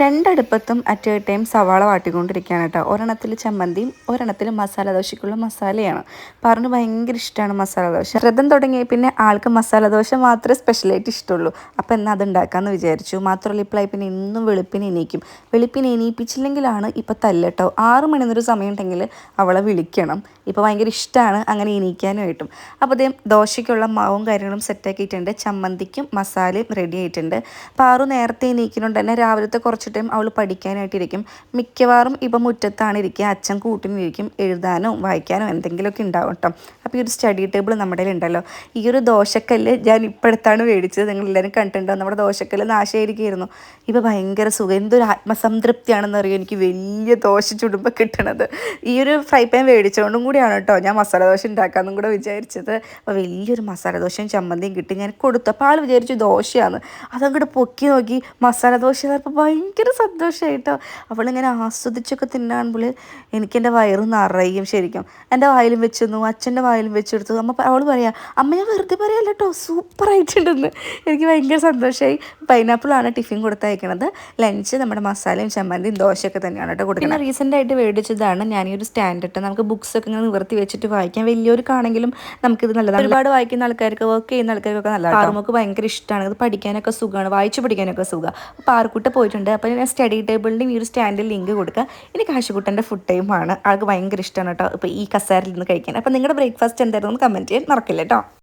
രണ്ടടുപ്പത്തും at A time സവാള വാട്ടിക്കൊണ്ടിരിക്കുകയാണ് കേട്ടോ. ഒരെണ്ണത്തിൽ ചമ്മന്തിയും ഒരെണ്ണത്തിൽ മസാല ദോശയ്ക്കുള്ള മസാലയാണ്. പറഞ്ഞു ഭയങ്കര ഇഷ്ടമാണ് മസാല ദോശ. വ്രതം തുടങ്ങി പിന്നെ ആൾക്ക് മസാല ദോശ മാത്രമേ സ്പെഷ്യലായിട്ട് ഇഷ്ടമുള്ളൂ. അപ്പോൾ എന്നാൽ അത് ഉണ്ടാക്കാമെന്ന് വിചാരിച്ചു. മാത്രമല്ല ഇപ്പോഴായി പിന്നെ ഇന്നും വെളുപ്പിന് എണീക്കും. വെളുപ്പിന് എണീപ്പിച്ചില്ലെങ്കിലാണ് ഇപ്പോൾ തല്ല തല്ലട്ടോ ആറ് മണി എന്നൊരു സമയം ഉണ്ടെങ്കിൽ അവളെ വിളിക്കണം. ഇപ്പോൾ ഭയങ്കര ഇഷ്ടമാണ് അങ്ങനെ എണീക്കാനുമായിട്ടും അപ്പോൾ അതേ ദോശയ്ക്കുള്ള മാവും കാര്യങ്ങളും സെറ്റാക്കിയിട്ടുണ്ട് ചമ്മന്തിക്കും മസാലയും റെഡി ആയിട്ടുണ്ട്. പാറു നേരത്തെ എണീക്കുന്നുണ്ട്. തന്നെ രാവിലത്തെ കുറച്ച് ടൈം അവൾ പഠിക്കാനായിട്ടിരിക്കും. മിക്കവാറും ഇപ്പം മുറ്റത്താണ് ഇരിക്കുക. അച്ഛൻ കൂട്ടിനിരിക്കും. എഴുതാനോ വായിക്കാനോ എന്തെങ്കിലുമൊക്കെ ഉണ്ടാവും ഈ ഒരു സ്റ്റഡി ടേബിൾ നമ്മുടെ ഉണ്ടല്ലോ ഈ ഒരു ദോശക്കല്ല് ഞാൻ ഇപ്പോഴത്താണ് മേടിച്ചത്. നിങ്ങൾ എല്ലാവരും കണ്ടിട്ടുണ്ടോ? നമ്മുടെ ദോശക്കല്ല് നാശമായിരിക്കുമായിരുന്നു ഇപ്പോൾ ഭയങ്കര സുഖം. എന്തൊരു ആത്മസംതൃപ്തിയാണെന്ന് അറിയാം എനിക്ക് വലിയ ദോശ ചുടുമ്പോൾ കിട്ടണത്. ഈ ഒരു ഫ്രൈ പാൻ മേടിച്ചുകൊണ്ടും കൂടിയാണ് കേട്ടോ ഞാൻ മസാല ദോശ ഉണ്ടാക്കാമെന്നും കൂടെ വിചാരിച്ചത്. അപ്പോൾ വലിയൊരു മസാല ദോശയും ചമ്മന്തിയും കിട്ടി. ഞാൻ കൊടുത്തു. അപ്പോൾ ആൾ വിചാരിച്ചു ദോശയാണ്. അതങ്ങോട്ട് പൊക്കി നോക്കി. മസാല ദോശ അപ്പോൾ ഭയങ്കര സന്തോഷമായിട്ടോ അവളിങ്ങനെ ആസ്വദിച്ചൊക്കെ തിന്നാകുമ്പോൾ എനിക്ക് എന്റെ വയറ് നിറയും ശരിക്കും. എന്റെ വായിലും വെച്ചിരുന്നു അച്ഛന്റെ വായിലും വെച്ചെടുത്തു അമ്മ അവൾ പറയാം അമ്മ ഞാൻ വെറുതെ പറയല്ല കേട്ടോ സൂപ്പറായിട്ടുണ്ടെന്ന്. എനിക്ക് ഭയങ്കര സന്തോഷമായി പൈനാപ്പിളാണ് ടിഫിൻ കൊടുത്തയക്കണത്. ലഞ്ച് നമ്മുടെ മസാലയും ചമ്മന്തിയും ദോശയൊക്കെ തന്നെയാണ് കേട്ടോ കൊടുക്കുന്നത് റീസെന്റ് ആയിട്ട് മേടിച്ചതാണ് ഞാൻ ഈ ഒരു സ്റ്റാൻഡേർഡ് ഇട്ട് നമുക്ക് ബുക്സ് ഒക്കെ ഇങ്ങനെ നിവർത്തി വെച്ചിട്ട് വായിക്കാൻ വലിയൊരുക്കാണെങ്കിലും നമുക്കിത് നല്ലതാണ്. ഒരുപാട് വായിക്കുന്ന ആൾക്കാർക്ക് വർക്ക് ചെയ്യുന്ന ആൾക്കാർക്കൊക്കെ നല്ലതാണ് നമുക്ക് ഭയങ്കര ഇഷ്ടമാണ് അത് പഠിക്കാനൊക്കെ സുഖമാണ് വായിച്ചു പഠിക്കാനൊക്കെ സുഖം. പാർക്കുട്ട പോയിട്ടുണ്ട്. അപ്പോൾ ഞാൻ സ്റ്റഡി ടേബിളിന്റെയും ഈ ഒരു സ്റ്റാൻഡിൽ ലിങ്ക് കൊടുക്കുക ഇനി കാശുകുട്ടന്റെ ഫുഡ് ടൈമാണ് ആൾക്ക് ഭയങ്കര ഇഷ്ടമാണ് കേട്ടോ ഇപ്പോൾ ഈ കസാരിൽ നിന്ന് കഴിക്കാൻ. അപ്പോൾ നിങ്ങളുടെ ബ്രേക്ക്ഫാസ്റ്റ് എന്തായിരുന്നു കമന്റ് ചെയ്യാൻ മറക്കില്ല കേട്ടോ